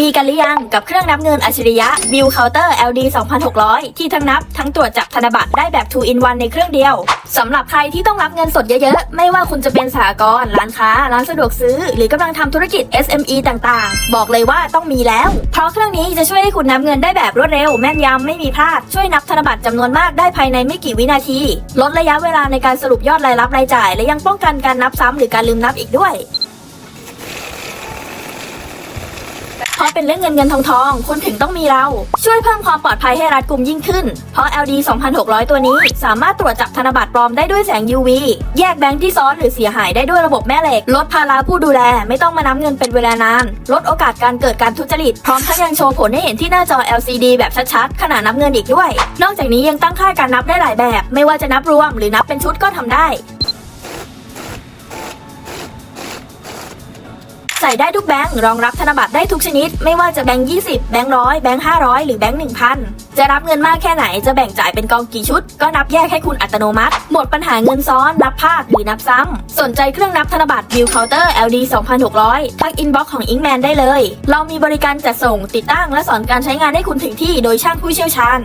มีกันหรือยังกับเครื่องนับเงินอัจฉริยะ Bill Counter LD 2600 ที่ทั้งนับทั้งตรวจจับธนบัตรได้แบบ 2 in 1 ในเครื่องเดียว สำหรับใครที่ต้องรับเงินสดเยอะๆ ไม่ว่าคุณจะเป็นสหกรณ์ร้านค้า ร้านสะดวกซื้อ หรือกำลังทำธุรกิจ SME ต่างๆ บอกเลยว่าต้องมีแล้ว เพราะเครื่องนี้จะช่วยให้คุณนับเงินได้แบบรวดเร็ว แม่นยำไม่มีพลาด ช่วยนับธนบัตรจำนวนมากได้ภายในไม่กี่วินาที ลดระยะเวลาในการสรุปยอดรายรับรายจ่าย และยังป้องกันการนับซ้ำหรือการลืมนับอีกด้วย เพราะเป็นเรื่องเงินเงินทองทองคุณถึงต้องมีเรา ช่วยเพิ่มความปลอดภัยให้รัดกุมยิ่งขึ้น เพราะ LD 2600 ตัวนี้ สามารถตรวจจับธนบัตรปลอมได้ด้วยแสง UV แยกแบงค์ที่ซ้อนหรือเสียหายได้ด้วยระบบแม่เหล็ก ลดภาระผู้ดูแล ไม่ต้องมานับเงินเป็นเวลานาน ลดโอกาสการเกิดการทุจริต พร้อมทั้งยังโชว์ผลให้เห็นที่หน้าจอ LCD แบบชัดๆขณะนับเงินอีกด้วย นอกจากนี้ยังตั้งค่าการนับได้หลายแบบ ไม่ว่าจะนับรวมหรือนับเป็นชุดก็ทำได้ ใส่ได้ทุกแบงค์รองรับธนบัตรได้ทุกชนิด ไม่ว่าจะแบงค์20 แบงค์ร้อยแบงค์500หรือแบงค์1,000จะรับเงินมากแค่ไหนจะแบ่งจ่ายเป็นกองกี่ชุด ก็นับแยกให้คุณอัตโนมัติ หมดปัญหาเงินซ้อน นับพลาดหรือนับซ้ำ สนใจเครื่องนับธนบัตร View Counter LD 2600 ทักอินบ็อกซ์ของ Inkman ได้เลย เรามีบริการจัดส่งติดตั้งและสอนการใช้งานให้คุณถึงที่โดยช่างผู้เชี่ยวชาญ